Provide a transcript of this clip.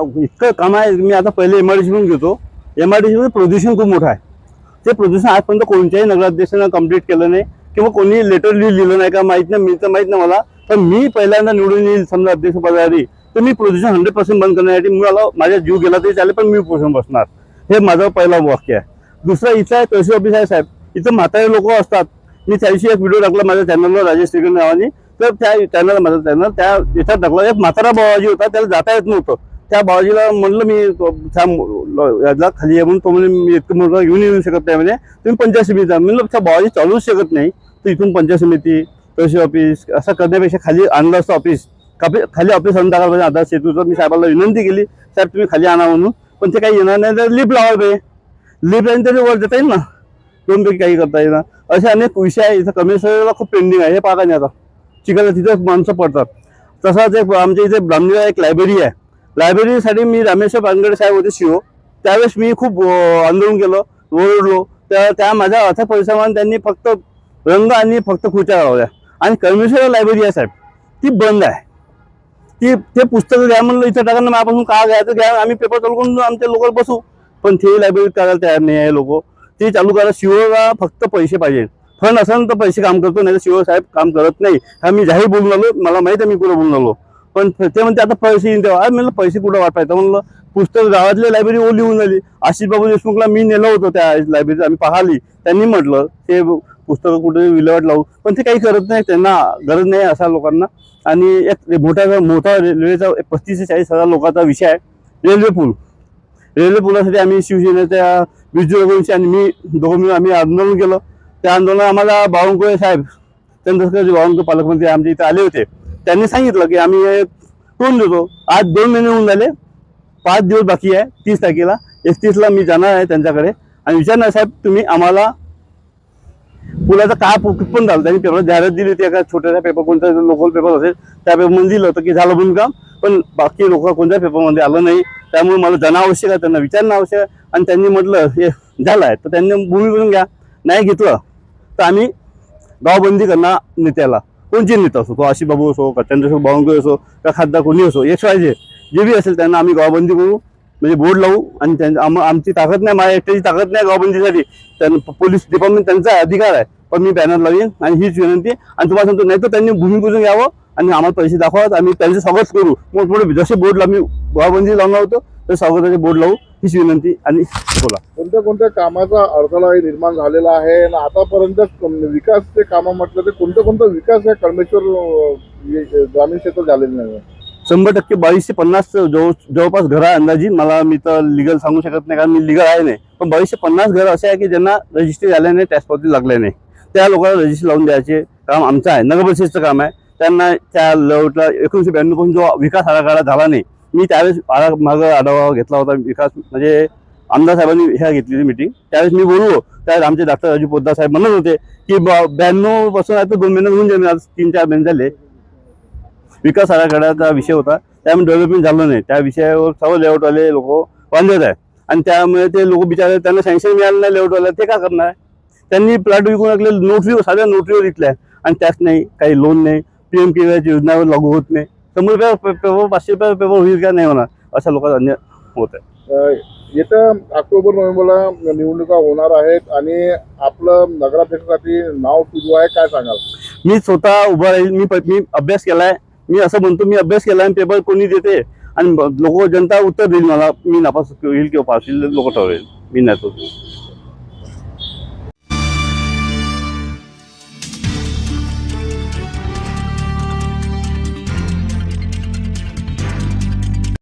इतकं काम आहे मी आता पहिले एम आय डी म्हणून घेतो. एम आय डी सीमध्ये प्रदूषण खूप मोठं आहे. ते प्रदूषण आजपर्यंत कोणत्याही नगराध्यक्षानं कंप्लीट केलं नाही किंवा कोणी लेटर लिहिलं नाही का माहीत नाही मी तर माहीत नाही मला. पण मी पहिल्यांदा निवडून येईल समजा अध्यक्ष पदाधिकारी तर मी प्रदूषण हंड्रेड पर्सेंट बंद करण्यासाठी मला माझ्या जीव गेला तरी चालेल पण मी पोषण बसणार. हे माझं पहिलं वाक्य आहे. दुसरं इथं आहे तहसील ऑफिस आहे साहेब. इथं म्हातारे लोक असतात. मी त्या दिवशी एक व्हिडिओ टाकला माझ्या चॅनलवर राजेश श्रीगण नावाने. तर त्या चॅनल माझा चॅनल त्या इथं टाकला एक म्हातारा बाबाजी होता त्याला जाता येत नव्हतं. त्या बाबाजीला म्हणलं मी त्या याला खाली आहे म्हणून तो म्हणजे मी इतकं मोठं घेऊन येऊ शकत नाही म्हणजे तुम्ही पंचायत समिती म्हणलं त्या बाबाजी चालूच शकत नाही. तर इथून पंचायत समिती तहसील ऑफिस असं करण्यापेक्षा खाली आणलं असतं ऑफिस. कापी- खाली ऑफिस आणून टाकायला पाहिजे आधार सेतूचं. मी साहेबाला विनंती केली साहेब तुम्ही खाली आणा म्हणून. पण ते काही येणार नाही. तर लिफ्ट लावा पाहिजे. लिफ्ट आणि तरी वर देता येईल ना? दोनपैकी काही करता येईल ना असे अनेक विषय आहे इथं कमिशनरला खूप पेंडिंग आहे. हे पाहता नाही आता. चिकायला तिथेच माणसं पडतात. तसाच एक आमच्या इथे ब्राह्मणीला एक लायब्ररी आहे. लायब्ररीसाठी मी रामेश्वर पानगडे साहेब होते शिओ त्यावेळेस मी खूप आंदोलन केलं ओरडलो. त्या त्या माझ्या अर्थ परिश्रमाने त्यांनी फक्त रंग आणि फक्त खुर्च्या लावल्या. आणि कमिशनर लायब्ररी आहे साहेब. ती बंद आहे. ती ते पुस्तकं घ्या म्हणलं इथं टाका माझ्यापासून का घ्यायचं? घ्या आम्ही पेपर चालू करून आमच्या लोकल बसू. पण ते लायब्ररी करायला तयार नाही आहे लोक. ते चालू करा शिवला फक्त पैसे पाहिजे. फंड असेल तर पैसे काम करतो नाही तर शिव साहेब काम करत नाही. हा मी जाहीर बोलून आलो मला माहीत आहे मी कुठं बोलून आलो. पण ते म्हणते आता पैसे येईन तेव्हा. म्हणलं पैसे कुठं वाटायचं? म्हणलं पुस्तक गावातली लायब्ररी ओली होऊन झाली आशिष बाबू देशमुखला मी नेलं होतं त्या लायब्ररीत आम्ही पाहिली. त्यांनी म्हटलं ते पुस्तकं कुठे विल्हेवाट लावू. पण ते काही करत नाही त्यांना गरज नाही अशा लोकांना. आणि एक मोठा मोठा रेल्वेचा एक पस्तीस ते चाळीस हजार लोकांचा विषय आहे. रेल्वे पूल. रेल्वे पुलासाठी आम्ही शिवसेनेच्या विजू आणि मी दोघं मिळून आम्ही आंदोलन केलं. त्या आंदोलनात आम्हाला बावनकुळे साहेब चंद्रशेखरजी बावनकुळे पालकमंत्री आमच्या इथे आले होते. त्यांनी सांगितलं की आम्ही हे करून देतो. आज दोन महिने होऊन झाले. पाच दिवस बाकी आहे. तीस तारखेला. एकतीसला मी जाणार आहे त्यांच्याकडे. आणि विचारणार साहेब तुम्ही आम्हाला पुलाचा काय पण झालं? त्यांनी पेपर जाहिरात दिली होती. एका छोट्याशा पेपर कोणता लोकल पेपर असेल त्या पेपरमध्ये दिलं होतं की झालं म्हणून काम. पण बाकी लोक कोणत्या पेपरमध्ये आलं नाही. त्यामुळे मला जाणं आवश्यक आहे. त्यांना विचारणं आवश्यक आहे. आणि त्यांनी म्हटलं हे झालं आहे. तर त्यांनी भूमी करून घ्या. नाही घेतलं तर आम्ही गावबंदी करणार नेत्याला. कोणची नेता असो? तो आशिष बाबू असो का चंद्रशेखर बावनकुळे असो का खासदार कोणी असो एक्स वाय जे जे बी असेल त्यांना आम्ही गावबंदी करू म्हणजे बोर्ड लावू आणि त्यांच्या आम- आमची ताकद नाही माझ्या एकट्याची ताकद नाही गावबंदीसाठी. त्यांना पोलीस डिपार्टमेंट त्यांचा अधिकार आहे. पण मी बॅनर लावीन आणि हीच विनंती आणि तुम्हाला सांगतो नाही तर त्यांनी भूमिपूजन घ्यावं आणि आम्हाला पैसे दाखवा आम्ही त्यांचं स्वागत करू. मग पुढे जसे बोर्ड आम्ही गावबंदी लावणार होतो तर स्वागताचे बोर्ड लावू. हीच विनंती आणि बोला. कोणत्या कोणत्या कामाचा अडथळा निर्माण झालेला आहे? आणि आतापर्यंत कम- विकासचे कामं म्हटलं तर कोणतं कोणतं विकास या कळमेश्वर ग्रामीण क्षेत्रात झालेलं नाही? शंभर टक्के बावीसशे पन्नास जवळ जवळपास घर आहे अंदाजी. मला मी तर लिगल सांगू शकत नाही कारण मी लिगल आहे नाही. पण बावीसशे पन्नास घर असे आहे की ज्यांना रजिस्ट्री झाल्या नाही टॅक्स पावती लागल्या नाही. त्या लोकांना रजिस्ट्री लावून द्यायचे काम आमचं आहे. नगरपरिषदेचं काम आहे. त्यांना त्या लेआउटला एकोणीसशे ब्याण्णवपासून जो विकास आराखडा झाला नाही मी त्यावेळेस आरा मागं आढावा घेतला होता. विकास म्हणजे आमदार साहेबांनी ह्या घेतलेली मिटिंग त्यावेळेस मी बोललो. त्यावेळेस आमचे डॉक्टर राजू पोद्दार साहेब म्हणत होते की ब्याण्णवपासून आता दोन महिने होऊन जाईल. आज तीन चार महिने झाले. विकास आराखड्याचा विषय होता. त्यामुळे डेव्हलपमेंट झालं नाही. त्या विषयावर सर्व लेआउटवाले लोक वांधत आहे आणि त्यामुळे ते लोक बिचारे त्यांना सँक्शन मिळालं नाही लेआउटवाल्या ते का करणार त्यांनी प्लॉट विकून टाकले. नोटरी साध्या नोटरीवर विकल्या आणि त्याच नाही काही लोन नाही. पी एम के योजनावर लागू होत नाही. शंभर रुपये पे- पेपर पाचशे रुपये पेपर होईल का नाही होणार. अशा लोकांचा अन्याय होत आहे. येत्या ऑक्टोबर नोव्हेंबरला निवडणुका होणार आहेत आणि आपलं नगराध्यक्षासाठी नाव सुरू आहे काय सांगाल? मी स्वतः उभा राहील मी मी अभ्यास केलाय. मी असं म्हणतो मी अभ्यास केलाय आणि पेपर कोणी देते आणि लोक जनता उत्तर देईल मला. मी नापास होईल किंवा पास होईल लोक ठरवेल. मी नाही तो